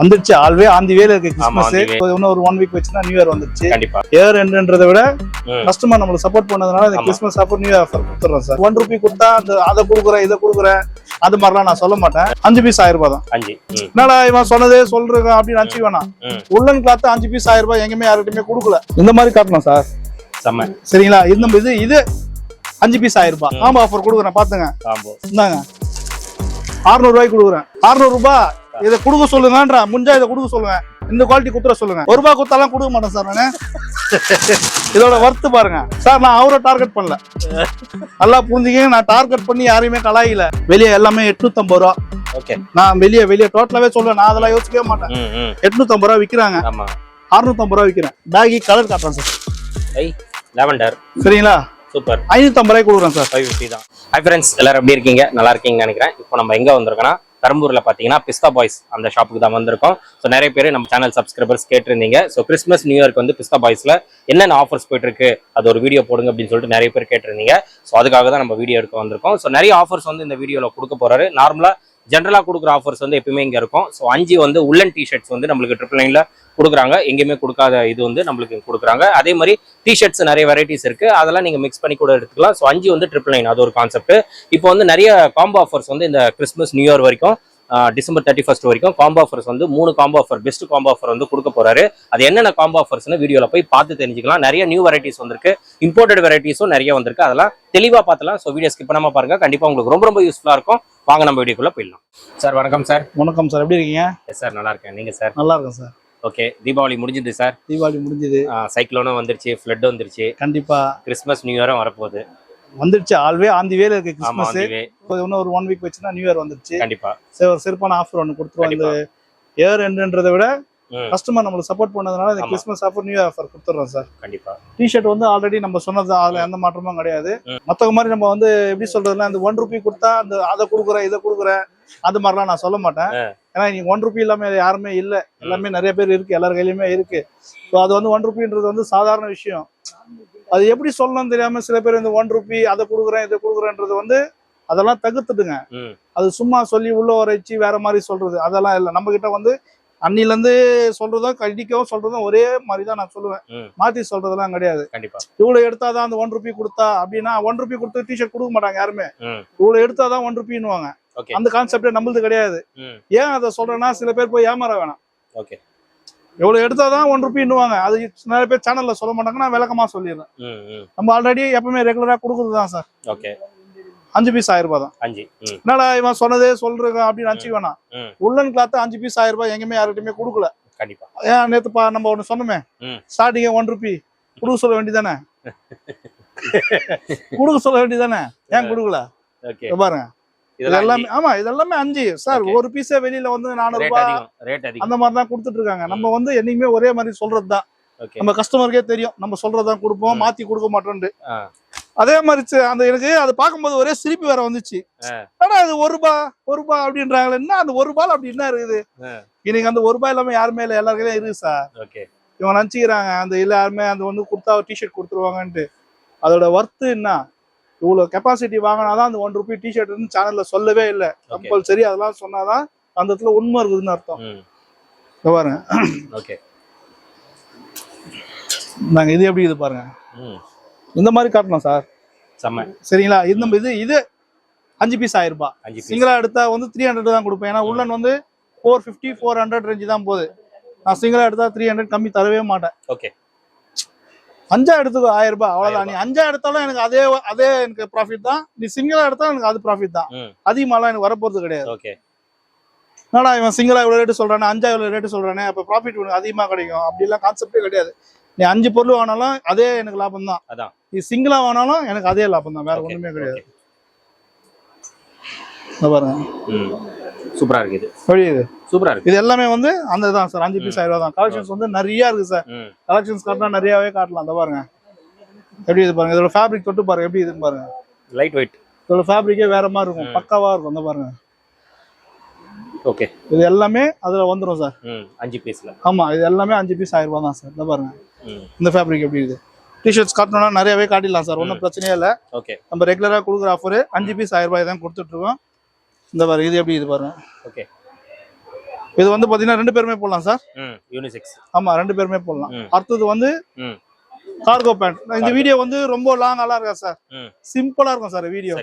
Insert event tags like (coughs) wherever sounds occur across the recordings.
வந்துருச்சு. ஆல்வே ஆந்தி வேல இருக்கு கிறிஸ்மஸ். இன்னும் ஒரு ஒன் வீக் வச்சுன்னா நியூ இயர் வந்துருச்சு. கண்டிப்பா. இயர் எண்ட்ன்றதை விட. கஸ்டமர் நம்மளுக்கு சப்போர்ட் பண்ணதுனால இந்த. கிறிஸ்மஸ் ஆஃபர் நியூ ஆஃபர் கொடுத்துறோம் சார். ஒன் ருபி கொடுத்தா அந்த அதை கொடுக்குறேன் இதை கொடுக்குறேன். அது மாதிரிலாம் நான் சொல்ல மாட்டேன். அஞ்சு பீஸ் ஆயிரம் ரூபாய் தான். என்னடா இவன் சொன்னதே சொல்றேன் அப்படின்னு நினச்சிக்க வேணாம். உள்ளன் கிளாத் அஞ்சு பீஸ் ஆயிரம் ரூபாய் எங்கேயுமே யார்கிட்டயுமே கொடுக்கல. இந்த மாதிரி காட்டணும் சார். செம்ம. சரிங்களா? இந்த இது இது அஞ்சு பீஸ் ஆயிரம் ரூபாய். ஆமா ஆஃபர் கொடுக்குறேன் பாத்துங்க இந்தாங்க. அறுநூறு ரூபாய்க்கு கொடுக்குறேன். அறுநூறு ரூபாய் இதை கொடுக்க சொல்லுங்கன்றா. முடிஞ்சா இதை கொடுக்க சொல்லுங்க. இந்த குவாலிட்டி குத்துற சொல்லுங்க. ஒரு ரூபாய் கொடுத்தாலாம் கொடுக்க மாட்டேன் சார் நானு. இதோட ஒர்த்து பாருங்க. சார் நான் அவரை டார்கெட் பண்ணல. நல்லா புரிஞ்சுக்க நான் டார்கெட் பண்ணி யாரையுமே கலாயில வெளியே எல்லாமே எட்நூத்தம்பது ரூபா. ஓகே நான் வெளியே வெளியே டோட்டலாவே சொல்லுவேன் நான் அதெல்லாம் யோசிக்கவே மாட்டேன். எட்நூத்தம்பது ரூபா விற்கிறாங்க அறுநூத்தம்பது ரூபா விற்கிறேன் பேகி கலர் காட்டுறேன் சார். லாவெண்டர் சரிங்களா? சூப்பர். ஐநூத்தம்பது ரூபாய்க்கு கொடுக்குறேன் சார். ஃபைவ் ஃபிஃப்டி தான். ஹை ஃப்ரெண்ட்ஸ் எல்லாரும் எப்படி இருக்கீங்க? நல்லா இருக்கீங்கன்னு நினைக்கிறேன். இப்போ நம்ம எங்க வந்திருக்கோம்னா பெரம்பூர்ல பாத்தீங்கன்னா பிஸ்தா பாய்ஸ் அந்த ஷாப்புக்கு தான் வந்திருக்கோம். ஸோ நிறைய பேர் நம்ம சேனல் சப்ஸ்கிரைபர்ஸ் கேட்டிருந்தீங்க. ஸோ கிறிஸ்மஸ் நியூ இயர்க்கு வந்து பிஸ்தா பாய்ஸ்ல என்னென்ன ஆஃபர்ஸ் போயிட்டு இருக்கு அது ஒரு வீடியோ போடுங்க அப்படின்னு சொல்லிட்டு நிறைய பேர் கேட்டிருந்தீங்க. ஸோ அதுக்காக தான் நம்ம வீடியோ எடுக்க வந்திருக்கோம். ஸோ நிறைய ஆஃபர்ஸ் வந்து இந்த வீடியோல கொடுக்க போறாரு. நார்மலா ஜென்ரலாக கொடுக்குற ஆஃபர்ஸ் வந்து எப்பயுமே இங்கே இருக்கும். ஸோ அஞ்சு வந்து உள்ளன் டிஷர்ட்ஸ் வந்து நம்மளுக்கு ட்ரிபிள் நைனில் கொடுக்குறாங்க. எங்கேயுமே கொடுக்காத இது வந்து நம்மளுக்கு கொடுக்குறாங்க. அதே மாதிரி டிஷர்ட்ஸ் நிறைய வெரைட்டிஸ் இருக்குது அதெல்லாம் நீங்கள் மிக்ஸ் பண்ணி கூட எடுத்துக்கலாம். ஸோ அஞ்சு வந்து ட்ரிபிள் நைன் அது ஒரு கான்செப்ட் இப்போ வந்து நிறைய காம்போ ஆஃபர்ஸ் வந்து இந்த கிறிஸ்மஸ் நியூ இயர் வரைக்கும் டிசம்பர் தேர்ட்டி ஃபர்ஸ்ட் வரைக்கும் காம்போ ஆஃபர்ஸ் வந்து மூணு combo offer best combo offer வந்து கொடுக்க போறாரு. அது என்னென்ன காம்போ ஆஃபர்ஸ்னு வீடியோல போய் பார்த்து தெரிஞ்சுக்கலாம். நிறைய நியூ வெரைட்டிஸ் வந்திருக்கு. இம்போர்ட்டட் வெரைட்டிஸும் நிறைய வந்திருக்கு. அதெல்லாம் தெளிவா பார்த்தலாம். ஸோ வீடியோ ஸ்கிப் பண்ணாம பாருங்க. கண்டிப்பா உங்களுக்கு ரொம்ப ரொம்ப யூஸ்ஃபுல்லா இருக்கும். வாங்க நம்ம வீடியோக்குள்ள போயிடலாம். சார் வணக்கம் சார் வணக்கம் சார் எப்படி இருக்கீங்க? எஸ் சார் நல்லா இருக்கேன். நீங்க சார் நல்லா இருக்கும் சார் ஓகே தீபாவளி முடிஞ்சது சார் தீபாவளி முடிஞ்சது. சைக்ளோனும் வந்துருச்சு ஃப்ளட் வந்துருச்சு. கண்டிப்பா. கிறிஸ்மஸ் நியூ இயரும் வரப்போகுது. வந்துருச்சு ஆல்வே ஆந்தி வேல இருக்கு கிறிஸ்மஸ். இப்போ இன்னும் ஒரு ஒன் வீக் வச்சுன்னா நியூ இயர் வந்துருச்சு கண்டிப்பா. சரி, ஒரு சிறப்பான ஆஃபர் ஒன்று கொடுத்துருவோம். இந்த இயர் எண்ட்ன்றதை விட கஸ்டமர் நம்மளுக்கு சப்போர்ட் பண்ணதுனால இந்த. கிறிஸ்மஸ் ஆஃபர் நியூ ஆஃபர் கொடுத்துறோம் சார் கண்டிப்பா. டிஷர்ட் வந்து ஆல்ரெடி நம்ம சொன்னது அதுல எந்த மாற்றமும் கிடையாது. மத்தவங்க மாதிரி நம்ம வந்து எப்படி சொல்றதுன்னா இந்த ஒன் ருபி கொடுத்தா அந்த அதை கொடுக்குறேன் இதை கொடுக்குறேன் அது மாதிரிலாம் நான் சொல்ல மாட்டேன். ஏன்னா நீங்க ஒன் ருபி இல்லாம யாருமே இல்ல. எல்லாமே நிறைய பேர் இருக்கு எல்லார் கையிலயுமே இருக்கு. ஸோ அது வந்து ஒன் ருபின்றது வந்து சாதாரண விஷயம். அது எப்படி சொல்லணும்னு தெரியாம சில பேர் இந்த ஒன் ருபி அதை கொடுக்குறேன் இதை கொடுக்குறேன்றது வந்து அதெல்லாம் தகுத்துடுங்க ம். அது சும்மா சொல்லி உள்ள வரைச்சு வேற மாதிரி சொல்றது. அதெல்லாம் இல்லை. நம்ம கிட்ட வந்து அன்னில இருந்து சொல்றதும் கடிக்கவும் சொல்றதும் ஒரே மாதிரி தான் நான் சொல்லுவேன். மாத்தி சொல்றதெல்லாம் கிடையாது. கண்டிப்பா. இவ்வளவு எடுத்தாதான் அந்த ஒன் ருபி கொடுத்தா அப்படின்னா ஒன் ருபி கொடுத்து டிஷர்ட் கொடுக்க மாட்டாங்க யாருமே. இவ்வளவு எடுத்தாதான் ஒன் ருபின்னுவாங்க அந்த கான்செப்டே நம்மளுது கிடையாது. ஏன் அதை சொல்றேன்னா சில பேர் போய் ஏமாற வேணாம். எவ்வளவு எடுத்தாதான் ஒன் ருபின்னுவாங்க அது நிறைய பேர் சேனல்ல சொல்ல மாட்டாங்க. நான் விளக்கமா சொல்லிடுறேன். நம்ம ஆல்ரெடி எப்பவுமே ரெகுலரா கொடுக்குறது தான் சார் ஓகே அஞ்சு பீஸ் ஆயிரம் ரூபாய் தான். அஞ்சு என்னடா இவன் சொன்னதே சொல்றேன் அப்படின்னு நினச்சிக்க வேணாம். உள்ளன் கிளாத் அஞ்சு பீஸ் ஆயிரம் ரூபாய் எங்கேயுமே யார்கிட்டயுமே கொடுக்கல. கண்டிப்பா. ஏன் நேத்து பா நம்ம ஒண்ணு சொன்னோமே. ஸ்டார்டிங் ஒன் ருபி கொடுக்க சொல்ல வேண்டியதானே (laughs) கொடுக்க சொல்ல வேண்டியதானே ஏன் கொடுக்கல? பாருங்க. இதெல்லாம் ஆமா இது எல்லாமே அஞ்சு. சார். ஒரு பீஸே வெளியில வந்து நானூறு ரூபாய் அந்த மாதிரி தான் கொடுத்துட்டு இருக்காங்க நம்ம வந்து என்னைக்குமே ஒரே மாதிரி சொல்றது தான் ஓகே நம்ம கஸ்டமருக்கே தெரியும். நம்ம சொல்றதான் கொடுப்போம். மாத்தி கொடுக்க மாட்டோம்னு அதே மாதிரி அந்த எனக்கு அது பார்க்கும்போது ஒரே சிரிப்பு வேற வந்துச்சு. ஆனா அது ஒரு ரூபா ஒரு ரூபா அப்படின்றாங்களே என்ன அந்த ஒரு ரூபாய் அப்படி என்ன இருக்குது. இன்னைக்கு அந்த ஒரு ரூபாய் இல்லாம யாருமே இல்லை எல்லாருக்கையும் இருக்கு சார். இவங்க நினச்சிக்கிறாங்க அந்த இல்லை யாருமே அந்த வந்து கொடுத்தா டிஷர்ட் கொடுத்துருவாங்கன்ட்டு. அதோட ஒர்த்து என்ன? இவ்வளோ கெப்பாசிட்டி வாங்கினாதான் அந்த ஒன் ருபி டிஷர்ட்னு சேனல்ல சொல்லவே இல்லை. கம்பல்சரி அதெல்லாம் சொன்னாதான் அந்த இடத்துல உண்மை இருக்குதுன்னு அர்த்தம். பாருங்க. ஓகே நாங்க இது எப்படி இது பாருங்க. இந்த மாதிரி காட்டணும் சார். சரிங்களா? இந்த இது இது அஞ்சு பீஸ் ஆயிரம் ரூபாய். சிங்கிளா எடுத்தா வந்து த்ரீ ஹண்ட்ரட் தான் கொடுப்பேன். ஏன்னா உள்ளன் வந்து four fifty four hundred range தான் போகுது. நான் சிங்கிளா எடுத்தா த்ரீ ஹண்ட்ரட் கம்மி தரவே மாட்டேன். ஓகே அஞ்சா எடுத்துக்கோ ஆயிரம் ரூபாய் அவ்வளவுதான். நீ அஞ்சா எடுத்தாலும் எனக்கு அதே அதே எனக்கு ப்ராஃபிட் தான். நீ சிங்கிளா எடுத்தா எனக்கு அது ப்ராஃபிட் தான். அதிகமாலாம் எனக்கு வரப்போறது கிடையாது. ஓகே. என்னடா இவன் சிங்கிளா இவ்வளவு ரேட்டு சொல்றானே அஞ்சா இவ்வளவு ரேட்டு சொல்றானே அப்ப ப்ராஃபிட் உனக்கு அதிகமா கிடைக்கும். அப்படிலாம் கான்செப்டே கிடையாது. நீ அஞ்சு பொருள் வாங்கினாலும் அதே எனக்கு லாபம் தான். அதான். நீ சிங்கிளா வாங்கினாலும் எனக்கு அதே லாபம் தான். வேற ஒண்ணுமே கிடையாது. பாருங்க. சூப்பரா இருக்கு இது இது சூப்பரா இருக்கு இது எல்லாமே வந்து அந்த தான் சார் அஞ்சு பீஸ் ஆயிரம் தான். கலெக்ஷன்ஸ் வந்து நிறைய இருக்கு சார். கலெக்ஷன்ஸ் காட்டினா நிறையவே காட்டலாம். அந்த பாருங்க. எப்படி இது பாருங்க? இதோட ஃபேப்ரிக் தொட்டு பாருங்க. எப்படி இதுன்னு பாருங்க. லைட் வெயிட் இதோட ஃபேப்ரிக்கே வேற மாதிரி இருக்கும். பக்காவா இருக்கும். அந்த பாருங்க. ஓகே இது எல்லாமே அதுல வந்துரும் சார். அஞ்சு பீஸ்ல ஆமா இது எல்லாமே அஞ்சு பீஸ் ஆயிரம் ரூபாய் தான் சார். இந்த பாருங்க. இந்த ஃபேப்ரிக் எப்படி இது? டிஷர்ட்ஸ் காட்டணும்னா நிறையவே காட்டிடலாம் சார். ஒன்றும் பிரச்சனையே இல்லை. ஓகே நம்ம ரெகுலரா கொடுக்குற ஆஃபர் அஞ்சு பீஸ் ஆயிரம் ரூபாய் தான் கொடுத்துட்டு இருக்கோம். இந்த பாருங்க இது எப்படி இது பாருங்க. ஓகே. இது வந்து பாத்தீங்கன்னா ரெண்டு பேருமே போடலாம் சார். யூனிசெக்ஸ் ஆமா ரெண்டு பேருமே போடலாம். அடுத்தது வந்து கார்கோ பேண்ட் இந்த வீடியோ வந்து ரொம்ப லாங் எல்லாம் இருக்கா சார்? சிம்பிளா இருக்கும் சார் வீடியோ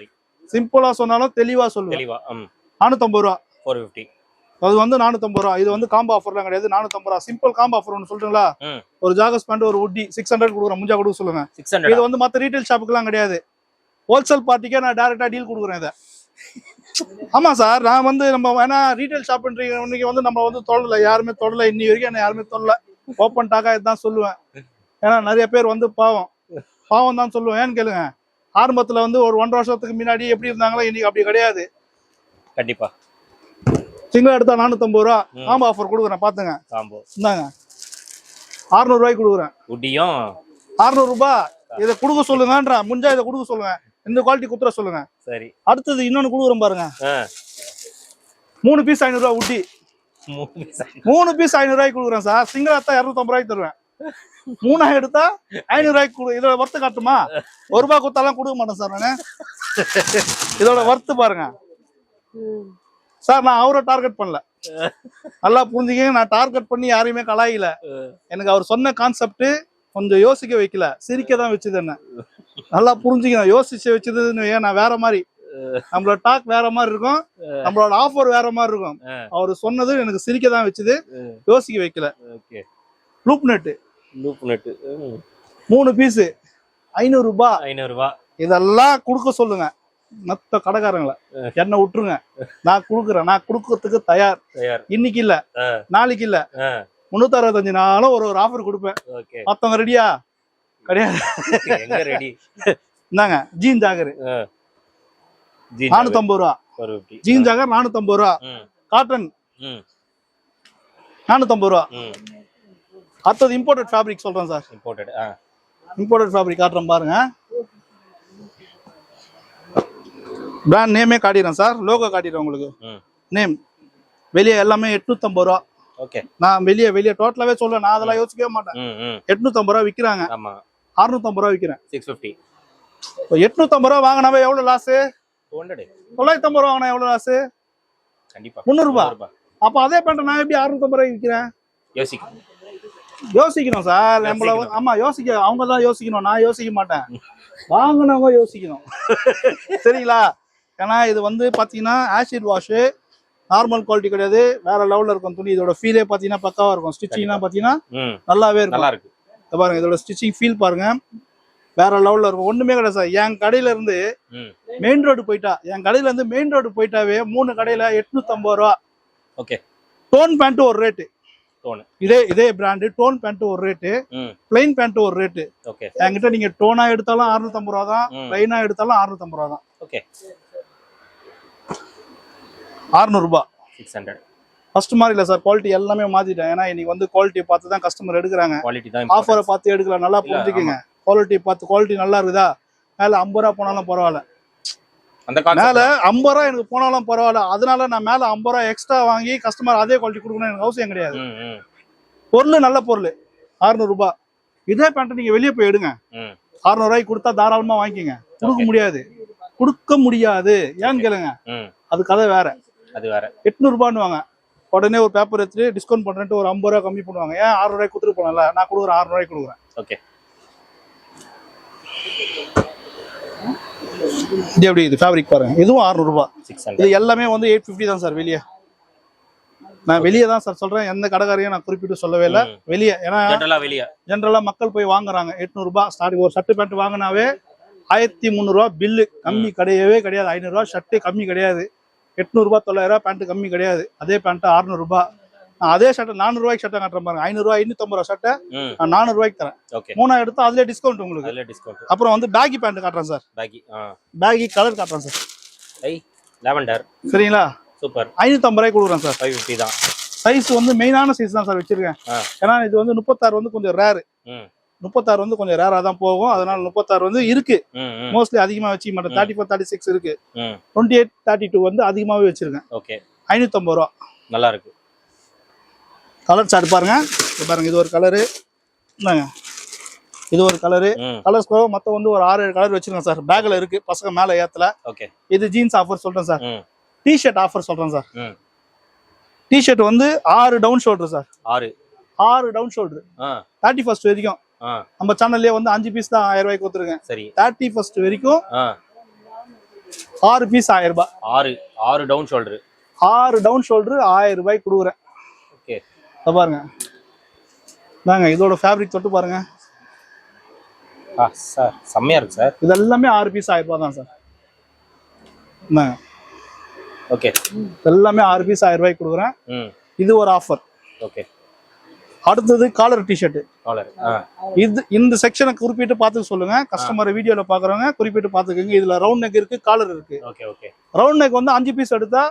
சிம்பிளா சொன்னாலும் தெளிவா சொல்லுவேன். நானூத்தம்பது ரூபா. ஃபோர் ஃபிஃப்டி அது வந்து நானூத்தம்பது ரூபா. இது வந்து காம்போ ஆஃபர்லாம் கிடையாது நானூத்தம்பது ரூபா. சிம்பிள் காம்போ ஆஃபர் ஒன்று சொல்றீங்களா? ஒரு ஜாகஸ் பேண்ட் ஒரு உட்டி சிக்ஸ் ஹண்ட்ரட் கொடுக்குறேன். முடிஞ்சா கொடுக்க சொல்லுங்க. இது வந்து மத்த ரீட்டைல் ஷாப்புக்குலாம் கிடையாது. ஹோல்சேல் பார்ட்டிக்கே நான் டேரக்டா டீல் கொடுக்குறேன் இதை. ஆமா சார் நான் வந்து நம்ம வேணா ரீட்டைல் ஷாப்ன்றீங்க இன்னைக்கு வந்து நம்ம வந்து தொடல. யாருமே தொடல. இன்னி வரைக்கும் என்ன யாருமே தொடல. ஓப்பன் டாக்கா இதுதான் சொல்லுவேன். ஏன்னா நிறைய பேர் வந்து பாவம். பாவம் தான் சொல்லுவேன். ஏன்னு கேளுங்க. ஆரம்பத்துல வந்து ஒரு ஒன்றரை வருஷத்துக்கு முன்னாடி எப்படி இருந்தாங்களோ இன்னைக்கு அப்படி கிடையாது. கண்டிப்பா. சிங்கிள் எடுத்தா நானூத்தம்பது ரூபா. காம்போ ஆஃபர் கொடுக்குறேன். பாத்துங்க. காம்போ இந்தாங்க. அறுநூறு ரூபாய்க்கு கொடுக்குறேன். உட்டியும் அறுநூறு ரூபாய். இதை கொடுக்க சொல்லுங்கன்ற முடிஞ்சா இதை கொடுக்க சொல்லுங்க இந்த குவாலிட்டி குத்துற சொல்லுங்க. சரி. அடுத்தது இன்னொன்னு கொடுக்குறேன் பாருங்க. மூணு பீஸ் ஐநூறு ரூபா ஊட்டி. மூணு பீஸ் ஐநூறு ரூபாய்க்கு கொடுக்குறேன் சார். சிங்கிள் எடுத்தா இரநூத்தம்பது ரூபாய்க்கு தருவேன். மூணா எடுத்தா ஐநூறு ரூபாய்க்கு கொடு. இதோட ஒர்த்து காட்டுமா? ஒரு ரூபாய் கொடுத்தாலும் கொடுக்க மாட்டேன் சார் நானு. இதோட ஒர்த்து பாருங்க. சார் நான் அவரை டார்கெட் பண்ணல. நல்லா புரிஞ்சுக்க நான் டார்கெட் பண்ணி யாரையுமே கலாயில எனக்கு அவர் சொன்ன கான்செப்ட் கொஞ்சம் யோசிக்க வைக்கல. சிரிக்க தான் வச்சது என்ன? நல்லா புரிஞ்சுக்கணும். யோசிச்சு வச்சதுன்னு வையேன், நான் வேற மாதிரி. நம்மளோட டாக் வேற மாதிரி இருக்கும். நம்மளோட ஆஃபர் வேற மாதிரி இருக்கும். அவர் சொன்னது எனக்கு சிரிக்க தான் வச்சது. யோசிக்க வைக்கல. லூப் நெட்டு லூப் நெட்டு மூணு பீஸ் ஐநூறு ரூபாய் ஐநூறுரூவா இதெல்லாம் கொடுக்க சொல்லுங்க. மத்த கடைக்காரங்களை. என்ன விட்டுருங்க. நான் கொடுக்குறேன். நான் கொடுக்கறதுக்கு தயார். தயார். இன்னைக்கு இல்ல. நாளைக்கு இல்ல. முன்னூத்தி அறுபத்தஞ்சு நாளும் ஒரு ஒரு ஆஃபர் கொடுப்பேன். மத்தவங்க ரெடியா கிடையாது. ரெடி இந்தாங்க ஜீன் ஜாகர். நானூத்தம்பது ரூபா. ஜீன் ஜாகர் நானூத்தம்பது ரூபா. காட்டன். நானூத்தம்பது ரூபா. அடுத்தது இம்போர்ட்டட் ஃபேப்ரிக் சொல்றேன் சார். இம்போர்ட்டட் இம்போர்ட்டட் ஃபேப்ரிக் காட்டுறேன் பாருங்க. பிராண்ட் நேமே காட்டிடுறேன் சார். லோகோ காட்டிடுறேன் உங்களுக்கு. நேம் வெளியே எல்லாமே எட்நூத்தம்பது ரூபா. நான் வெளியே வெளியே டோட்டலாவே சொல்லுவேன் நான் அதெல்லாம் யோசிக்கவே மாட்டேன். எட்நூத்தம்பது ரூபா விற்கிறாங்க ஆமா. அறுநூத்தம்பது ரூபா விற்கிறேன் சிக்ஸ் ஃபிஃப்டி எட்நூத்தம்பது ரூபா வாங்கினாவே எவ்வளவு லாஸ் டூ ஹண்ட்ரட் தொள்ளாயிரத்தம்பது ரூபா வாங்கினா எவ்வளவு லாஸ் கண்டிப்பா. முந்நூறுபா. அப்போ அதே பேண்ட்டை நான் எப்படி அறுநூத்தம்பது ரூபாய்க்கு விற்கிறேன் யோசிக்கும் யோசிக்கணும் சார். நம்மள. ஆமா யோசிக்க அவங்க தான் யோசிக்கணும். நான் யோசிக்க மாட்டேன். வாங்கினவங்க யோசிக்கணும். (laughs) சரிங்களா? ஏன்னா இது வந்து பாத்தீங்கன்னா ஆசிட் வாஷ் நார்மல் குவாலிட்டி கிடையாது. வேற லெவல்ல இருக்கும் துணி. இதோட ஃபீலே பாத்தீங்கன்னா பக்காவா இருக்கும். ஸ்டிச்சிங்லாம் பாத்தீங்கன்னா நல்லாவே இருக்கும். நல்லா இருக்கு பாருங்க. இதோட ஸ்டிச்சிங் ஃபீல் பாருங்க. வேற லெவல்ல இருக்கும். ஒண்ணுமே கிடையாது சார். என் கடையில இருந்து மெயின் ரோடு போயிட்டா என் கடையில இருந்து மெயின் ரோடு போயிட்டாவே மூணு கடையில எட்நூத்தம்பது ரூபா. ஓகே. டோன் பேண்ட் ஒரு ரேட்டு இதே இதே பிராண்டு டோன் பேண்ட் ஒரு ரேட்டு பிளைன் பேண்ட் ஒரு ரேட்டு ஓகே. என்கிட்ட நீங்க டோனா எடுத்தாலும் அறுநூத்தம்பது ரூபா தான். பிளைனா எடுத்தாலும் அறுநூத்தம்பது ரூபா தான். ஓகே. அறுநூறு ரூபாய் சிக்ஸ் ஹண்ட்ரட் ஃபர்ஸ்ட் மாதிரி இல்ல சார் குவாலிட்டி எல்லாமே மாத்திட்டேன் ஏன்னா இன்னைக்கு வந்து குவாலிட்டி பார்த்து தான் கஸ்டமர் எடுக்கிறாங்க. குவாலிட்டி தான் ஆஃபரை பார்த்து எடுக்கலாம் நல்லா புரிஞ்சுக்கங்க. குவாலிட்டி பார்த்து குவாலிட்டி நல்லா இருக்குதா? மேல ஐம்பது ரூபா போனாலும் பரவாயில்ல. அந்த மேல ஐம்பது ரூபா எனக்கு போனாலும் பரவாயில்ல. அதனால நான் மேல ஐம்பது ரூபா எக்ஸ்ட்ரா வாங்கி கஸ்டமர் அதே குவாலிட்டி கொடுக்கணும் எனக்கு அவசியம் கிடையாது. பொருள் நல்ல பொருள். அறுநூறு ரூபாய் இதே பேண்ட் நீங்க வெளியே போய் எடுங்க. ம். அறுநூறு ரூபாய்க்கு கொடுத்தா தாராளமா வாங்கிக்கங்க. கொடுக்க. முடியாது. கொடுக்க முடியாது. ஏன்னு கேளுங்க. அது கதை வேற. அது வேற. எட்நூறு ரூபான்னு வாங்க உடனே ஒரு பேப்பர் எடுத்துட்டு டிஸ்கவுண்ட் பண்றேன்ட்டு ஒரு ஐம்பது ரூபா கம்மி பண்ணுவாங்க. ஏன் ஆறு ரூபாய்க்கு கொடுத்துட்டு போனல நான் கொடுக்குறேன் ஆறு ரூபாய்க்கு கொடுக்குறேன். ஓகே இது எப்படி இது ஃபேப்ரிக் பாருங்க. இதுவும் 600 ரூபாய் சிக்ஸ் இது எல்லாமே வந்து எயிட் ஃபிஃப்டி தான் சார் வெளியே. நான் வெளியே தான் சார் சொல்றேன். எந்த கடைக்காரையும் நான் குறிப்பிட்டு சொல்லவே இல்லை. வெளியே. ஏன்னா வெளிய. ஜென்ரலா மக்கள் போய் வாங்குறாங்க. 800 ரூபாய் ஸ்டார்டிங் ஒரு ஷர்ட் பேண்ட் வாங்கினாவே ஆயிரத்தி முந்நூறுரூவா பில்லு கம்மி கிடையவே கிடையாது. ஐநூறுரூவா ஷர்ட்டு கம்மி கிடையாது. எட்நூறுபா தொள்ளாயிரம் பேண்ட் கம்மி கிடையாது. அதே பேண்ட் அறுநூறுபா. அதே ஷர்ட்டை நானூறுரூவாய்க்கு ஷர்ட்டை காட்டுறேன் பாருங்க. ஐநூறுரூவா ஐநூற்றம்பது ரூபா ம். நான் நானூறுரூவாய்க்கு தரேன். ஓகே. மூணா எடுத்தா அதுலேயே டிஸ்கவுண்ட் உங்களுக்கு. டிஸ்கவுண்ட் அப்புறம் வந்து பேகி பேண்ட் காட்டுறேன் சார். பேக்கி ஆ. பேகி கலர் காட்டுறேன் சார். ஐ லாவெண்டர் சரிங்களா? சூப்பர் ஐநூற்றம்பது ரூபாய் கொடுக்குறேன் சார். ஃபைவ் ஃபிஃப்டி தான். சைஸ் வந்து மெயினான சைஸ் தான் சார் வச்சிருக்கேன். ஏன்னா இது வந்து முப்பத்தாறு வந்து கொஞ்சம் ரேரு முப்பத்தாறு வந்து கொஞ்சம் ரேரா தான் போகும். அதனால முப்பத்தாறு வந்து இருக்கு. மோஸ்ட்லி அதிகமா வச்சுக்க மாட்டேன். தேர்ட்டி ஃபோர் தேர்ட்டி சிக்ஸ் இருக்கு. டுவெண்ட்டி எயிட் தேர்ட்டி டூ வந்து அதிகமாகவே வச்சிருக்கேன். ஓகே. ஐநூற்றம்பது ரூபா. நல்லா இருக்கு. கலர் சார்ட் பாருங்க. பாருங்க இது ஒரு கலரு இந்தாங்க. இது ஒரு கலரு கலர்ஸ் மொத்தம் வந்து ஒரு ஆறு ஏழு கலர் வச்சிருக்கேன் சார். பேக்ல இருக்கு. பசங்க மேல ஏத்தல. ஓகே. இது ஜீன்ஸ் ஆஃபர் சொல்றேன் சார். ம். டிஷர்ட் ஆஃபர் சொல்றேன் சார். ம். டிஷர்ட் வந்து ஆறு டவுன் ஷோல்டர் சார். ஆறு. ஆறு டவுன் ஷோல்டர் தேர்ட்டி ஃபர்ஸ்ட் வரைக்கும். நம்ம சேனல்லே வந்து அஞ்சு பீஸ் தான் ஆயிரம் ரூபாய்க்கு கொடுத்துருக்கேன். சரி. தேர்ட்டி ஃபர்ஸ்ட் வரைக்கும் ஆறு பீஸ் ஆயிரம் ரூபாய். ஆறு ஆறு டவுன் ஷோல்டர் ஆறு டவுன் ஷோல்டர் ஆயிரம் ரூபாய்க்கு கொடுக்குறேன். ஓகே. பாருங்க. தாங்க இதோட ஃபேப்ரிக் தொட்டு பாருங்க. ஆ சார் செம்மையா இருக்கு சார். இது எல்லாமே ஆறு பீஸ் ஆயிரம் ரூபாய் தான் சார். இந்தாங்க. ஓகே. எல்லாமே ஆறு பீஸ் ஆயிரம் ரூபாய்க்கு கொடுக்குறேன். இது ஒரு ஆஃபர் ஓகே. அடுத்தது காலர் டிஷர்ட் இது இந்த செக்ஷனை குறிப்பிட்டு பார்த்து சொல்லுங்க. கஸ்டமர் வீடியோல பாக்குறவங்க குறிப்பிட்டு பார்த்துக்கோங்க. இதுல ரவுண்ட் நெக் இருக்கு காலர் இருக்கு. ரவுண்ட் நெக் வந்து அஞ்சு பீஸ் எடுத்தா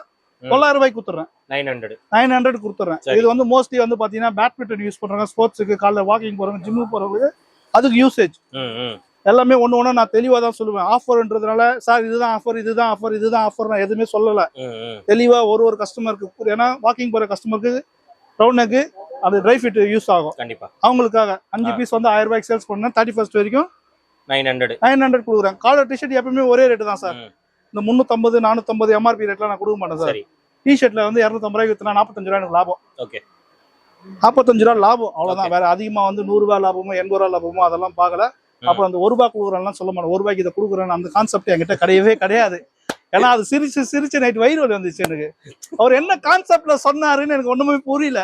தொள்ளாயிரம் ரூபாய்க்கு கொடுத்துறேன். நைன் ஹண்ட்ரட் நைன் ஹண்ட்ரட் கொடுத்துறேன். இது வந்து மோஸ்ட்லி வந்து பாத்தீங்கன்னா பேட்மிண்டன் யூஸ் பண்றாங்க ஸ்போர்ட்ஸுக்கு காலைல வாக்கிங் போறவங்க ஜிம்முக்கு போறவங்களுக்கு அதுக்கு யூசேஜ் எல்லாமே ஒண்ணு ஒண்ணு நான் தெளிவா தான் சொல்லுவேன். ஆஃபர்ன்றதுனால சார் இதுதான் ஆஃபர் இதுதான் ஆஃபர் இதுதான் ஆஃபர் நான் எதுவுமே சொல்லல. ம் ம். தெளிவா ஒரு ஒரு கஸ்டமருக்கு ஏன்னா வாக்கிங் போற கஸ்டமருக்கு ரவுண்ட் நெக் அது ட்ரை ஃபிட் யூஸ் ஆகும். கண்டிப்பா. அவங்களுக்காக. அஞ்சு பீஸ் வந்து ஆயிரம் ரூபாய்க்கு சேல்ஸ் பண்ணேன். தேர்ட்டி ஃபர்ஸ்ட் வரைக்கும் நைன் ஹண்ட்ரட் நைன் ஹண்ட்ரட் கொடுக்குறேன். காலர் டிஷர்ட் எப்பவுமே ஒரே ரேட்டு தான் சார். இந்த முந்நூற்றம்பது நானூற்றம்பது எம்ஆர்பி ரேட்லாம் நான் கொடுக்க மாட்டேன் சார். டிஷர்ட்ல வந்து இரநூத்தம்பது ரூபாய்க்கு வித்துனா நாற்பத்தஞ்சு ரூபாய் எனக்கு லாபம். ஓகே. நாற்பத்தஞ்சு ரூபா லாபம். அவ்வளவுதான். வேற அதிகமா வந்து நூறு ரூபாய் லாபமோ எண்பது ரூபாய் லாபமோ அதெல்லாம் பார்க்கல. அப்புறம் அந்த ஒரு ரூபாய் கொடுக்குறேன்லாம் சொல்ல மாட்டேன். ஒரு ரூபாய்க்கு இதை கொடுக்குறேன் அந்த கான்செப்ட் என்கிட்ட கிடையவே கிடையாது. ஏன்னா அது சிரிச்சு சிரிச்சு நைட் வயிறு வலி வந்துச்சு எனக்கு. அவர் என்ன கான்செப்ட்ல சொன்னாருன்னு எனக்கு ஒண்ணுமே புரியல.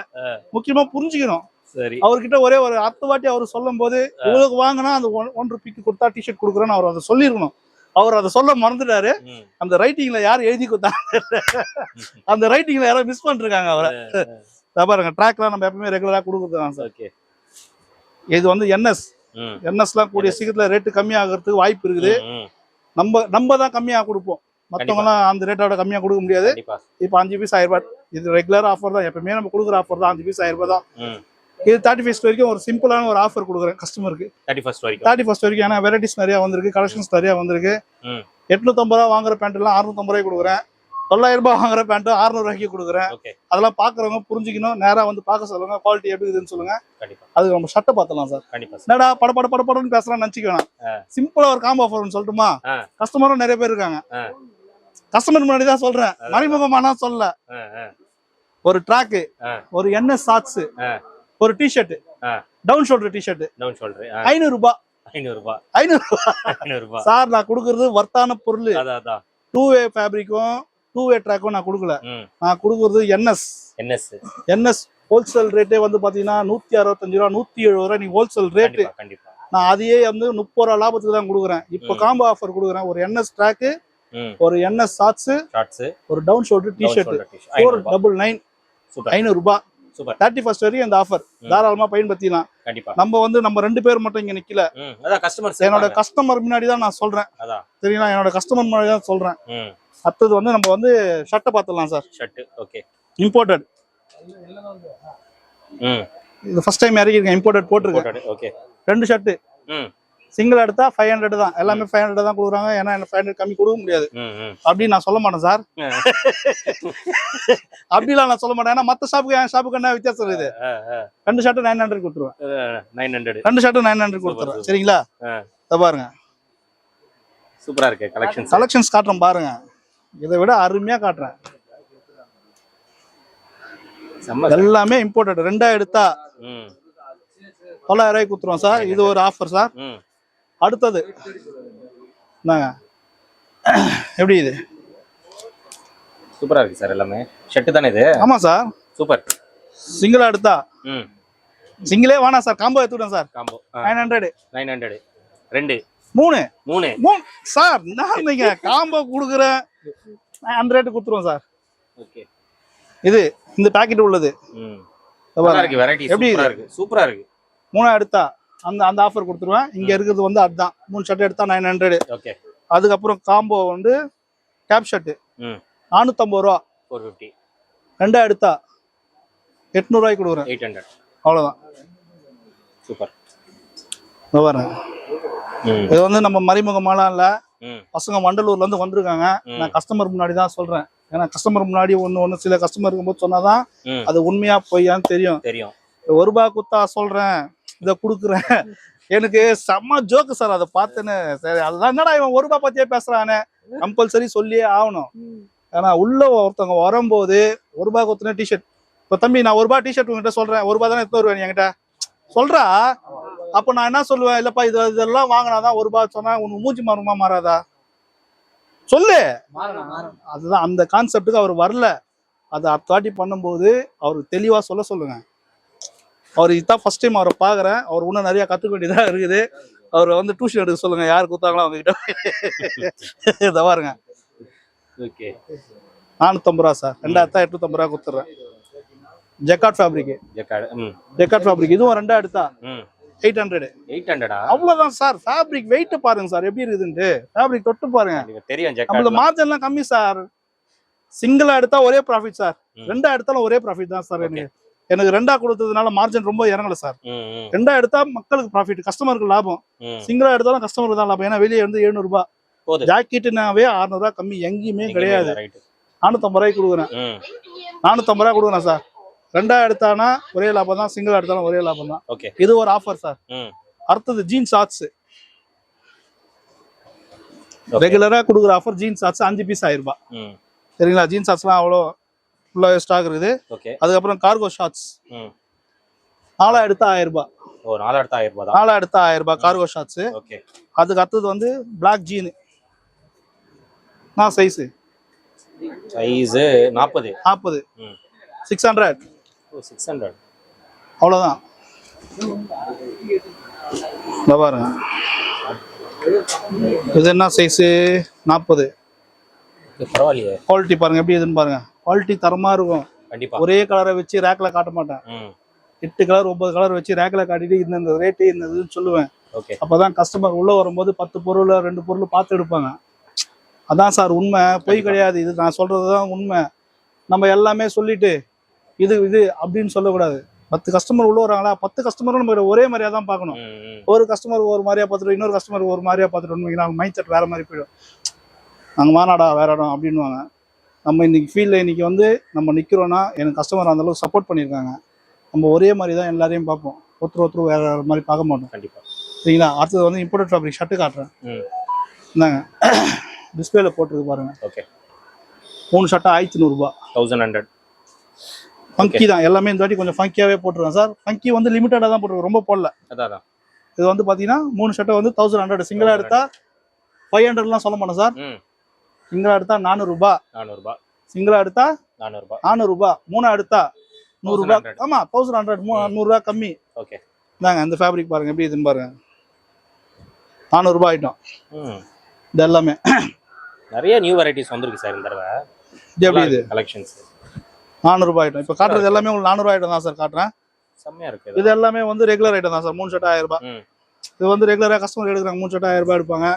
முக்கியமா புரிஞ்சுக்கணும். சரி. அவர்கிட்ட ஒரே ஒரு அத்து வாட்டி அவர் சொல்லும் போது இவ்வளவுக்கு வாங்கினா அந்த ஒன் ஒன் ருபிக்கு கொடுத்தா டிஷர்ட் கொடுக்குறேன்னு அவர் அதை சொல்லியிருக்கணும் அவர் அதை சொல்ல மறந்துட்டாரு. அந்த ரைட்டிங்ல யார் எழுதி கொடுத்தாங்க அந்த ரைட்டிங்ல யாரோ மிஸ் பண்ணிருக்காங்க அவரை. பாருங்க ட்ராக்லாம் நம்ம எப்பவுமே ரெகுலரா கொடுக்குறது தான் சார். ஓகே. இது வந்து என்எஸ் என்எஸ்லாம் கூடிய சீக்கிரத்துல ரேட்டு கம்மியாகிறதுக்கு வாய்ப்பு இருக்குது. நம்ம நம்ம தான் கம்மியா கொடுப்போம். மத்தவங்கலாம் அந்த ரேட்டோட கம்மியா கொடுக்க முடியாது. இப்போ அஞ்சு பீஸ் ஆயிரம் ரூபாய் இது ரெகுலர் ஆஃபர் தான். எப்பவுமே நம்ம கொடுக்குற ஆஃபர் தான். அஞ்சு பீஸ் ஆயிரம் ரூபாய் தான். இது தேர்ட்டி ஃபர்ஸ்ட் வரைக்கும் ஒரு சிம்பிளான ஒரு ஆஃபர் கொடுக்குறேன் கஸ்டமருக்கு தேர்ட்டி ஃபர்ஸ்ட் வரைக்கும். தேர்ட்டி ஃபர்ஸ்ட் வரைக்கும். ஏன்னா வெரைட்டிஸ் நிறைய வந்திருக்கு கலெக்ஷன்ஸ் நிறைய வந்திருக்கு. எட்நூத்தம்பது ரூபா வாங்குற பேண்ட் எல்லாம் அறுநூத்தம்பது ரூபாய்க்கு கொடுக்குறேன். தொள்ளாயிரம் ரூபாய் வாங்குற பேண்ட் அறுநூறு ரூபாய்க்கு கொடுக்குறேன். அதெல்லாம் பாக்குறவங்க புரிஞ்சுக்கணும். நேரா வந்து பார்க்க சொல்லுங்க. குவாலிட்டி எப்படி இருக்குதுன்னு சொல்லுங்க. அதுக்கு நம்ம ஷர்ட்டை பார்த்தலாம் சார். என்னடா பட பட பட படன்னு பேசலாம் நினச்சிக்க வேணாம். சிம்பிளா ஒரு காம்போ ஆஃபர்னு சொல்லட்டுமா. கஸ்டமரும் நிறைய பேர் இருக்காங்க. கஸ்டமர் முன்னாடி தான் சொல்றேன். மறைமுகமானா ஆ ஒரு ட்ராக்கு. ஒரு என்எஸ் ஷார்ட்ஸ் ஆ. ஒரு t-shirt. Down shoulder t-shirt down shoulder ஐநூறு ரூபாய் ஐநூறு ரூபாய் ஐநூறு ரூபாய் ஐநூறு ரூபாய் சார் நான் கொடுக்கறது வர்த்தான பொருள். அதான் டூ வே ஃபேப்ரிக்கும் டூ வே ட்ராக்கும் நான் கொடுக்கல. நான் கொடுக்கறது என்எஸ் என்எஸ் என்எஸ் ஹோல்சேல் ரேட்டே வந்து பாத்தீங்கன்னா நூத்தி அறுபத்தஞ்சு ரூபா நூத்தி எழுபது ரூபா நீ ஹோல்சேல் ரேட்டு கண்டிப்பா நான் அதையே வந்து முப்பது ரூபா லாபத்துக்கு தான் கொடுக்குறேன். இப்போ. காம்போ ஆஃபர் கொடுக்குறேன். ஒரு என்எஸ் ட்ராக்கு ஒரு என்எஸ் ஷார்ட்ஸ் ஷார்ட்ஸ் ஒரு down shoulder t shirt four double nine ஐநூறு ரூபாய். சூப்பர். தேர்ட்டி ஃபர்ஸ்ட் வரையும் இந்த ஆஃபர். தாராளமா பயன்படுத்திக்கலாம் கண்டிப்பா. நம்ம வந்து நம்ம ரெண்டு பேர் மட்டும் இங்க நிக்கல. கஸ்டமர்ஸ் என்னோட கஸ்டமர் முன்னாடி தான் நான் சொல்றேன். சரிங்களா? என்னோட கஸ்டமர் முன்னாடி தான் சொல்றேன். அடுத்தது வந்து நம்ம வந்து ஷர்ட்டை பார்த்துடலாம் சார் ஷர்ட் ஓகே இம்போர்ட்டட் இது ஃபர்ஸ்ட் டைம் இறக்கிருக்கேன் இம்போர்ட்டட் போட்டிருக்கேன். போட்டோ ஓகே ரெண்டு ஷர்ட் சிங்கிள் எடுத்தா ஃபைவ் ஹண்ட்ரட் தான். எல்லாமே ஃபைவ் ஹண்ட்ரட் தான் கொடுக்குறாங்க. ஏன்னா எனக்கு ஃபைவ் ஹண்ட்ரட் கம்மி கொடுக்க முடியாது. அப்படின்னு நான் சொல்ல மாட்டேன் சார். அப்படிலாம் நான் சொல்ல மாட்டேன். ஏன்னா மற்ற ஷாப்புக்கு என் ஷாப்புக்கு என்ன வித்தியாசம் இருக்குது? ரெண்டு ஷர்ட்டு நைன் ஹண்ட்ரட் கொடுத்துருவேன். நைன் ஹண்ட்ரட் ரெண்டு ஷர்ட்டு நைன் ஹண்ட்ரட் கொடுத்துருவேன். சரிங்களா. இதை பாருங்க. சூப்பரா இருக்கு கலெக்ஷன்ஸ் கலெக்ஷன்ஸ் காட்டுறேன் பாருங்க. இதை விட அருமையா காட்டுறேன். எல்லாமே இம்போர்ட்டட் ரெண்டா எடுத்தா தொள்ளாயிரம் ரூபாய்க்கு கொடுத்துருவோம் சார். இது ஒரு ஆஃபர் சார். அடுத்தது. என்னங்க எப்படி இது? சூப்பரா இருக்கு சார் எல்லாமே. ஷர்ட் தானே இது? ஆமா சார். சூப்பர். சிங்கிளா எடுத்தா? ம். சிங்கிளே வேணாம் சார். காம்போ எடுத்துக்கிட்டேன் sir. Combo nine hundred nine hundred ரெண்டு. மூணு. மூணு. மூணு. சார் நான் நீங்க காம்போ கொடுக்குறேன். ஹண்ட்ரட் கொடுத்துருவோம் சார். ஓகே. இது இந்த பாக்கெட் உள்ளது. ம். இருக்கு. வெரைட்டி எப்படி இருக்கு. சூப்பரா இருக்கு. மூணா எடுத்தா? அந்த அந்த ஆஃபர் கொடுத்துருவேன். இங்க இருக்கிறது வந்து அதுதான் மூணு ஷர்ட் எடுத்தா நைன் ஹண்ட்ரட் ஓகே அதுக்கப்புறம் காம்போ வந்து கேப் ஷர்ட் ம். நானூத்தம்பது ரூபா. ஃபோர் ஃபிஃப்டி ரெண்டா எடுத்தா எட்நூறுவாய்க்கு கொடுக்குறேன். எயிட் ஹண்ட்ரட் அவ்வளவுதான். சூப்பர். பாருங்க. இது வந்து நம்ம மறைமுகமாலாம் இல்ல. பசங்க வண்டலூர்ல இருந்து வந்திருக்காங்க. நான் கஸ்டமர் முன்னாடி தான் சொல்றேன். ஏன்னா கஸ்டமர் முன்னாடி ஒண்ணு ஒண்ணு சில கஸ்டமர் இருக்கும்போது சொன்னாதான் ம். அது உண்மையா பொய்யான்னு தெரியும். தெரியும். ஒரு ரூபாய் குத்தா சொல்றேன். இதை கொடுக்குறேன். எனக்கு செம்ம ஜோக்கு சார் அதை பார்த்தேன்னு சரி அதுதான் என்னடா இவன் ஒரு ரூபாய் பத்தியே பேசுறானே. கம்பல்சரி சொல்லியே ஆகணும். ஏன்னா உள்ள ஒருத்தவங்க வரும்போது ஒரு ரூபாய் குத்துன டிஷர்ட் இப்போ தம்பி நான் ஒரு ரூபா டிஷர்ட் உங்ககிட்ட சொல்றேன். ஒரு ரூபா தானே எடுத்து வருவேன் என்கிட்ட? சொல்றா. அப்போ நான் என்ன சொல்லுவேன்? இல்லப்பா இது இதெல்லாம் வாங்கினாதான் ஒரு ரூபா சொன்னா உனக்கு மூஞ்சி மாறுமா மாறாதா? சொல்லு. அதுதான் அந்த கான்செப்டுக்கு அவர் வரல. அதை அடுத்த வாட்டி பண்ணும்போது அவருக்கு தெளிவா சொல்ல சொல்லுங்க. அவர் இதுதான் ஃபர்ஸ்ட் டைம் அவரை பார்க்குறேன். அவர் இன்னும் நிறைய கற்றுக்க வேண்டியதாக இருக்குது. அவர் வந்து டியூஷன் எடுக்க சொல்லுங்க. யார் கொடுத்தாங்களோ அவங்க கிட்ட இதை பாருங்க. ஓகே நானூற்றம்பது ரூபா சார். ரெண்டாயிரத்தா எட்நூத்தம்பது ரூபா கொடுத்துட்றேன் ஜெக்காட் ஃபேப்ரிக் ஜெக்காட் ஃபேப்ரிக் இதுவும் ரெண்டாயிரத்தா ம். Eight hundred. எயிட் ஹண்ட்ரடா? அவ்வளோதான் சார். ஃபேப்ரிக் வெயிட் பாருங்க சார். எப்படி இருக்குதுன்ட்டு. ஃபேப்ரிக் தொட்டு பாருங்க. தெரியும் நம்மள ஜக்கார்டு மார்ஜின்லாம் கம்மி சார். சிங்கிளா எடுத்தா ஒரே ப்ராஃபிட் சார். ரெண்டா எடுத்தாலும் ஒரே ப்ராஃபிட் தான் சார் எனக்கு. எனக்கு ரெண்டா கொடுத்ததுனால மார்ஜின் ரொம்ப இறங்கல சார் ரெண்டா எடுத்தா மக்களுக்கு ப்ராஃபிட் கஸ்டமருக்கு லாபம். சிங்கிளா எடுத்தாலும் கஸ்டமருக்கு தான் லாபம். ஏன்னா வெளியே வந்து 700 ரூபாய். ஜாக்கெட்டுனாவே 600 ரூபாய் கம்மி. எங்கேயுமே கிடையாது. நானூத்தம்பது ரூபாய்க்கு கொடுக்குறேன். நானூத்தம்பது ரூபாய் கொடுக்குறேன் சார் ரெண்டா எடுத்தானா ஒரே லாபம் தான். சிங்கிளா எடுத்தாலும் ஒரே லாபம் தான். இது ஒரு ஆஃபர் சார் அடுத்தது ஜீன்ஸ் Okay. ரெகுலரா கொடுக்குற ஆஃபர் ஜீன்ஸ் ஷார்ட்ஸ் அஞ்சு பீஸ் ஆயிரம் ரூபாய். சரிங்களா? ஜீன்ஸ் ஷார்ட்ஸ்லாம் அவ்வளோ ஃபுல்லாக ஸ்டாக் இருக்குது. ஓகே அதுக்கப்புறம் கார்கோ ஷார்ட்ஸ் ம். நாலா எடுத்தா ஆயிரம் ரூபாய். ஓ நாலாயிரத்து ஆயிரம் ரூபாய் தான் நாலா எடுத்தா ஆயிரம் ரூபாய் கார்கோ ஷார்ட்ஸ் ஓகே அதுக்கு அடுத்தது வந்து பிளாக் ஜீனு நான் சைஸு சைஸு நாற்பது நாற்பது ம். சிக்ஸ் ஹண்ட்ரட் ஓ சிக்ஸ் ஹண்ட்ரட் அவ்வளோதான் பாருங்க. இது என்ன சைஸு நாற்பது பரவாயில்லையே. குவாலிட்டி பாருங்க எப்படி இதுன்னு பாருங்க. குவாலிட்டி தரமா இருக்கும். கண்டிப்பா. ஒரே கலரை வச்சு ரேக்ல காட்ட மாட்டேன். எட்டு கலர் ஒன்பது கலர் வச்சு ரேக்ல காட்டிட்டு இந்த ரேட்டு இந்த இதுன்னு சொல்லுவேன். ஓகே. அப்பதான் கஸ்டமர் உள்ள வரும்போது பத்து பொருள் ரெண்டு பொருள் பார்த்து எடுப்பாங்க. அதான் சார் உண்மை. பொய் கிடையாது. இது நான் சொல்றதுதான் உண்மை. நம்ம எல்லாமே சொல்லிட்டு இது இது அப்படின்னு சொல்லக்கூடாது. பத்து கஸ்டமர் உள்ள வராங்களா? பத்து கஸ்டமரும் நம்ம ஒரே மாதிரியா தான் பார்க்கணும். ஒரு கஸ்டமர் ஒரு மாதிரியா பார்த்துட்டு இன்னொரு கஸ்டமர் ஒரு மாதிரியா பார்த்துட்டு அவங்க மைண்ட் செட் வேற மாதிரி போயிடும். நாங்கள் மாநாடா வேற இடம் அப்படின்னுவாங்க. நம்ம இன்னைக்கு ஃபீல்டில் இன்னைக்கு வந்து நம்ம நிற்கிறோன்னா எனக்கு கஸ்டமர் அந்த அளவுக்கு சப்போர்ட் பண்ணியிருக்காங்க. நம்ம ஒரே மாதிரி தான் எல்லாரையும் பார்ப்போம். ஒருத்தர் ஒருத்தர் வேற வேற மாதிரி பார்க்க மாட்டோம். கண்டிப்பா. சரிங்களா? அடுத்தது வந்து இம்போர்ட் ஃபேப்ரிக் ஷர்ட்டு காட்டுறேன். இந்தாங்க. (coughs) டிஸ்பிளேல போட்டிருக்கு பாருங்க. ஓகே மூணு ஷர்ட்டா ஆயிரத்தி நூறுரூபா தௌசண்ட் ஹண்ட்ரட் ஃபங்கி தான். எல்லாமே இந்த வாட்டி கொஞ்சம் ஃபங்கியாவே போட்டிருக்கேன் சார் ஃபங்கி வந்து லிமிட்டடாக தான் போட்டிருக்கேன் ரொம்ப போடல. அதான் இது வந்து பார்த்தீங்கன்னா மூணு ஷர்ட்டை வந்து தௌசண்ட் ஹண்ட்ரட் சிங்கிளாக எடுத்தா ஃபைவ் ஹண்ட்ரட்லாம் சொல்ல மாட்டேன் சார். ம் சிங்கிளாக எடுத்தா நானூறுரூபா நானூறுபா. சிங்கிளாக எடுத்தா நானூறுபா. நானூறுரூபா மூணா எடுத்தா நூறுரூபா 1100. ஆமா தௌசண்ட் ஹண்ட்ரட் நூறுரூவா கம்மி. ஓகே இந்தாங்க இந்த ஃபேப்ரிக் பாருங்க. எப்படி இதுன்னு பாருங்க. நானூறுரூபா ஐட்டம் ம். இது எல்லாமே. நிறைய நியூ வெரைட்டிஸ் வந்திருக்கு சார் இந்த தடவை. இது எப்படி இது? கலெக்ஷன்ஸ் நானூறுரூபா ஐட்டம் இப்போ காட்டுறது எல்லாமே உங்களுக்கு நானூறுரூவா ஐட்டம் தான் சார் காட்டுறேன். செம்மையா இருக்கு இது. எல்லாமே வந்து ரெகுலர் ஐட்டம் தான் சார். மூணு ஷர்ட் ஆயிரம் ரூபாய். இது வந்து ரெகுலராக கஸ்டமர் எடுக்கிறாங்க. ஆயிரம் ரூபாய் எடுப்பாங்க.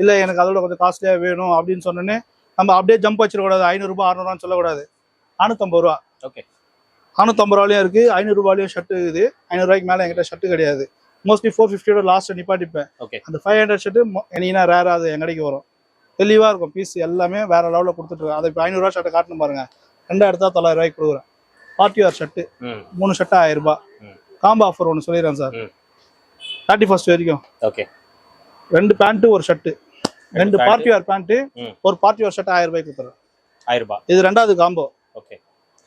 இல்லை எனக்கு அதோட கொஞ்சம் காஸ்ட்லியாக வேணும் அப்படின்னு சொன்னோன்னே நம்ம அப்படியே ஜம்ப் வச்சிடக்கூடாது. ஐநூறுரூபா அறநூறுவான்னு சொல்லக்கூடாது. நானூற்றம்பது ரூபா. ஓகே நானூற்றம்பது ரூபாலையும் இருக்குது ஐநூறுரூபாலையும் ஷர்ட் இருக்குது. ஐநூறுரூவாய்க்கு மேலே என்கிட்ட ஷர்ட் கிடையாது. மோஸ்ட்லி ஃபோர் ஃபிஃப்டியோட லாஸ்ட் நிப்பாட்டிப்பேன் ஓகே அந்த ஃபைவ் ஹண்ட்ரட் ஷர்ட்டு என்னைக்குனா ரேராக அது என் கடைக்கு வரும். தெளிவாக இருக்கும். பீஸ் எல்லாமே வேற லெவலில் கொடுத்துட்ருக்கேன் அதை இப்போ ஐநூறுரூவா ஷர்ட்டை காட்டணும் பாருங்க. ரெண்டா எடுத்தா தொள்ளாயிரம் ரூபாய்க்கு கொடுக்குறேன். பார்ட்டி வேர் ஷர்ட்டு மூணு ஷர்ட்டு ஆயிரம் ரூபாய். காம்போ ஆஃபர் ஒன்று சொல்லிடுறேன் சார். தேர்ட்டி ஃபர்ஸ்ட் வரைக்கும். ஓகே ரெண்டு பேண்ட்டு ஒரு ஷர்ட்டு ரெண்டு. பார்ட்டி வேர் பேண்ட்டு ம். ஒரு பார்ட்டி வேர் ஷர்ட் ஆயிரம் ரூபாய்க்கு கொடுத்துறேன். ஆயிரம் ரூபாய் இது ரெண்டாவது காம்போ ஓகே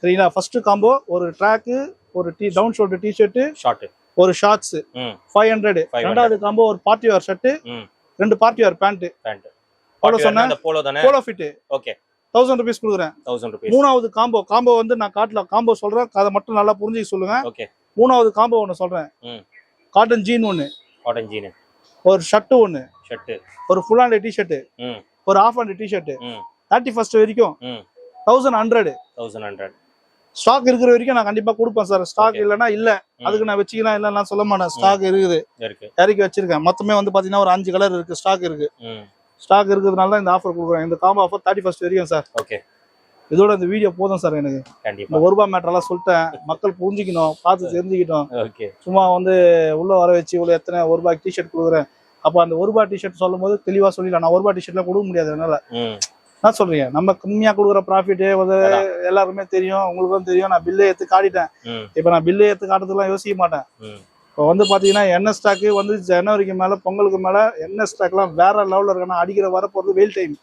சரிங்களா? ஃபர்ஸ்ட் காம்போ ஒரு ட்ராக்கு ஒரு T down shoulder t shirt short ஒரு ஷார்ட்ஸ் ஃபைவ் ஹண்ட்ரட் 500. ரெண்டாவது காம்போ ஒரு பார்ட்டி வேர் ஷர்ட்டு ம். ரெண்டு பார்ட்டி வேர் பேண்ட் பேண்ட் எவ்வளோ சொன்னேன். போலோ தானே? Polo fit okay thousand rupees கொடுக்குறேன். தௌசண்ட் ருபீஸ் மூணாவது காம்போ காம்போ வந்து நான் காட்டல காம்போ சொல்றேன். அதை மட்டும் நல்லா புரிஞ்சுக்க சொல்லுங்க. ஓகே மூணாவது காம்போ ஒன்று சொல்றேன். காட்டன் ஜீன் ஒன்று காட்டன் ஜீனு ஒரு ஷர்ட்டு ஒன்று ஷர்ட்டு ஒரு ஃபுல் ஹேண்ட் டிஷர்ட்டு ஒரு half hand t shirt thirty first வரைக்கும். Thousand hundred thousand hundred stock இருக்கிற வரைக்கும் நான் கண்டிப்பா கொடுப்பேன் சார். ஸ்டாக். இல்லைன்னா இல்ல. அதுக்கு நான் வச்சுக்கலாம் இல்லைன்னா சொல்ல மாட்டேன். ஸ்டாக் இருக்குது. இருக்கு. இறக்கி வச்சிருக்கேன். மொத்தமே வந்து பாத்தீங்கன்னா ஒரு அஞ்சு கலர் இருக்கு. ஸ்டாக் இருக்கு. ஸ்டாக் இருக்கிறதுனால தான் இந்த ஆஃபர் கொடுக்குறேன். இந்த காம்போ ஆஃபர் தேர்ட்டி ஃபர்ஸ்ட் வரைக்கும் சார். ஓகே இதோட இந்த வீடியோ போதும் சார் எனக்கு. கண்டிப்பா. ஒரு ரூபாய் மேட்டரெல்லாம் சொல்லிட்டேன். மக்கள் புரிஞ்சுக்கணும் பார்த்து தெரிஞ்சுக்கிட்டோம். சும்மா வந்து உள்ள வர வச்சு இவ்வளோ எத்தனை ஒரு ரூபாய் டிஷர்ட் கொடுக்குறேன். அப்போ அந்த ஒரு ரூபாய் டிஷர்ட் சொல்லும் போது தெளிவாக சொல்லிடலாம். நான் ஒரு ரூபாய் டிஷர்ட்லாம் கொடுக்க முடியாது என்னால். என்ன சொல்றீங்க? நம்ம கம்மியாக கொடுக்குற ப்ராஃபிட்டு வந்து. எல்லாருக்குமே தெரியும். உங்களுக்கும் தெரியும். நான் பில்லே எடுத்து காட்டிட்டேன். இப்போ நான் பில்லே எடுத்து காட்டுறதுலாம் யோசிக்க மாட்டேன். இப்போ வந்து பார்த்தீங்கன்னா எண்ணெய் ஸ்டாக்கு வந்து ஜனவரிக்கு மேலே பொங்கலுக்கு மேலே எண்ணெய் ஸ்டாக்லாம் வேற லெவலில் இருக்கணும் அடிக்கிற வர போகிறது வெயில் டைம்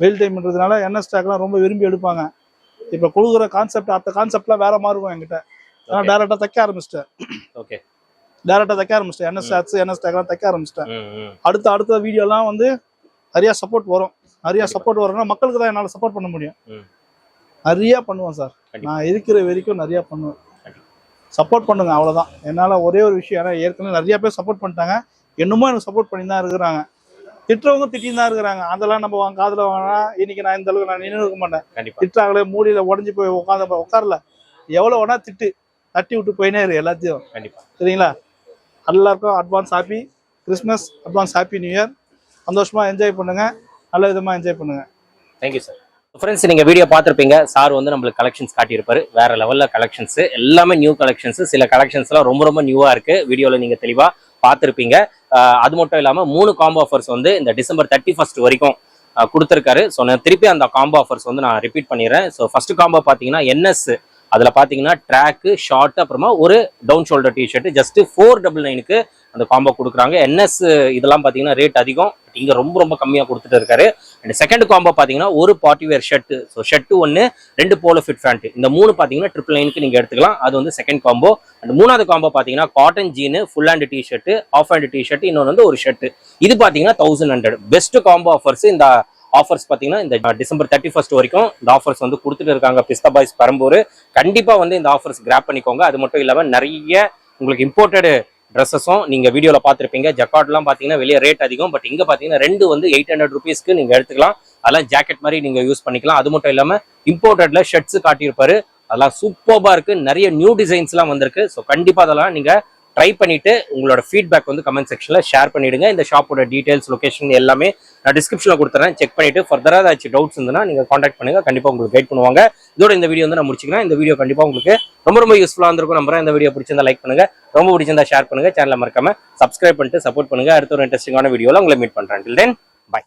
வெயில் டைம்ன்றதுனால எண்ணெய் ஸ்டாக்லாம் ரொம்ப விரும்பி எடுப்பாங்க. இப்போ கொடுக்குற கான்செப்ட் அடுத்த கான்செப்ட்லாம் வேற மாதிரி இருக்கும் என்கிட்ட. நான் Okay. டேரக்டா தைக்க ஆரம்பிச்சிட்டேன். ஓகே டேரக்டா தைக்க ஆரம்பிச்சிட்டேன். என்எஸ் ஆட்ஸ் என்எஸ் டேக்லாம் தைக்க ஆரம்பிச்சிட்டேன். அடுத்த அடுத்த வீடியோலாம் வந்து நிறைய சப்போர்ட் வரும். நிறைய. சப்போர்ட் வரும்னா மக்களுக்கு தான் என்னால் சப்போர்ட் பண்ண முடியும். நிறைய பண்ணுவேன் சார். நான் இருக்கிற வரைக்கும் நிறைய பண்ணுவேன். சப்போர்ட் பண்ணுங்க அவ்வளவுதான். என்னால ஒரே ஒரு விஷயம் ஏன்னா ஏற்கனவே நிறைய பேர் சப்போர்ட் பண்ணிட்டாங்க. இன்னமும் எனக்கு சப்போர்ட் பண்ணி தான் இருக்கிறாங்க. திட்டுறவங்க திட்டின்னு தான் இருக்கிறாங்க. அதெல்லாம் நம்ம காதுல வாங்கினா இன்னைக்கு நான் இந்த அளவுக்கு நான் நின்று இருக்க மாட்டேன். கண்டிப்பா. திட்டுறாங்களே மூடியில உடஞ்சி போய் உட்காந்து உட்காரல. எவ்வளவு வேணா திட்டு தட்டி விட்டு போயினே இரு எல்லாத்தையும். கண்டிப்பா. சரிங்களா? எல்லாருக்கும் advance happy Christmas advance happy new year சந்தோஷமா என்ஜாய் பண்ணுங்க. நல்ல விதமா என்ஜாய் பண்ணுங்க. தேங்க்யூ சார் ஃப்ரெண்ட்ஸ் நீங்க வீடியோ பார்த்திருப்பீங்க. சார் வந்து நம்மளுக்கு கலெக்ஷன்ஸ் காட்டியிருப்பாரு. வேற லெவல்ல கலெக்ஷன்ஸ் எல்லாமே நியூ கலெக்ஷன்ஸ் சில கலெக்ஷன்ஸ்லாம் ரொம்ப ரொம்ப நியூவா இருக்கு. வீடியோல நீங்க தெளிவா பார்த்துருப்பீங்க. அது மட்டும் இல்லாமல் மூணு காம்போ ஆஃபர்ஸ் வந்து இந்த டிசம்பர் தேர்ட்டி ஃபர்ஸ்ட் வரைக்கும் கொடுத்துருக்காரு. ஸோ நான் திருப்பி அந்த காம்போ ஆஃபர்ஸ் வந்து நான் ரிப்பீட் பண்ணிடுறேன். ஸோ ஃபர்ஸ்ட் காம்போ பார்த்தீங்கன்னா என்எஸ் அதில் பார்த்தீங்கன்னா ட்ராக்கு ஷார்ட் அப்புறமா ஒரு down shoulder t shirt just four double நைனுக்கு அந்த காம்போ கொடுக்குறாங்க. என்எஸ் இதெல்லாம் பார்த்தீங்கன்னா ரேட் அதிகம். இங்கே ரொம்ப ரொம்ப கம்மியாக கொடுத்துட்டு இருக்காரு. அண்ட் செகண்ட் காம்போ பார்த்தீங்கன்னா ஒரு party wear shirt so shirt ஒன்று ரெண்டு போலோ ஃபிட் ஃபேண்ட் இந்த மூணு பார்த்தீங்கன்னா ட்ரிபிள் நைனுக்கு நீங்கள் எடுத்துக்கலாம். அது வந்து செகண்ட் காம்போ அண்ட் மூணாவது காம்போ பார்த்தீங்கன்னா cotton jean full hand T shirt half hand T shirt இன்னொன்று வந்து ஒரு ஷர்ட் இது பார்த்தீங்கன்னா thousand hundred best combo offers இந்த ஆஃபர்ஸ் பார்த்தீங்கன்னா இந்த டிசம்பர் தேர்ட்டி ஃபர்ஸ்ட் வரைக்கும் இந்த ஆஃபர்ஸ் வந்து கொடுத்துட்டு இருக்காங்க. பிஸ்தா பாய்ஸ் பெரம்பூர் கண்டிப்பாக வந்து இந்த ஆஃபர்ஸ் கிராப் பண்ணிக்கோங்க. அது மட்டும் இல்லாமல் நிறைய உங்களுக்கு இம்போர்ட்டடு ட்ரெஸ்ஸஸும் நீங்கள் வீடியோவில் பார்த்துருப்பீங்க. ஜக்காட்லாம் பார்த்தீங்கன்னா வெளியே ரேட் அதிகம். பட் இங்கே பார்த்தீங்கன்னா ரெண்டு வந்து எயிட் ஹண்ட்ரட் ருபீஸ்க்கு நீங்கள் எடுத்துக்கலாம். அதெல்லாம் ஜாக்கெட் மாதிரி நீங்கள் யூஸ் பண்ணிக்கலாம். அது மட்டும் இல்லாமல் இம்போர்ட்டட்ல ஷர்ட்ஸ் காட்டியிருப்பாரு. அதெல்லாம் சூப்பராக இருக்கு. நிறைய நியூ டிசைன்ஸ்லாம் வந்திருக்கு. ஸோ கண்டிப்பாக அதெல்லாம் நீங்கள் ட்ரை பண்ணிட்டு உங்களோட ஃபீட்பேக் வந்து கமெண்ட் செக்ஷனில் ஷேர் பண்ணிடுங்க. இந்த ஷாப்போட டீட்டெயில்ஸ் லொகேஷன் எல்லாமே நான் டிஸ்கிரிப்ஷனில் கொடுத்துறேன். செக் பண்ணிட்டு ஃபர்தராக ஏதாச்சும் டவுட்ஸ் இருந்ததுன்னா நீங்கள் காண்டாக்ட் பண்ணுங்க. கண்டிப்பாக உங்களுக்கு கைட் பண்ணுவாங்க. இதோட இந்த வீடியோ வந்து நான் முடிச்சுக்கிறேன். இந்த வீடியோ கண்டிப்பாக உங்களுக்கு ரொம்ப ரொம்ப யூஸ்ஃபுல்லாக இருந்திருக்கும் நம்புறேன். இந்த வீடியோ பிடிச்சிருந்தா லைக் பண்ணுங்க. ரொம்ப பிடிச்சிருந்தா ஷேர் பண்ணுங்க. சேனலை மறக்காமல் சப்ஸ்கிரைப் பண்ணிட்டு சப்போர்ட் பண்ணுங்க. அடுத்த ஒரு இன்ட்ரெஸ்டிங்கான வீடியோவில் உங்களை மீட் பண்ணுறேன் தென் பை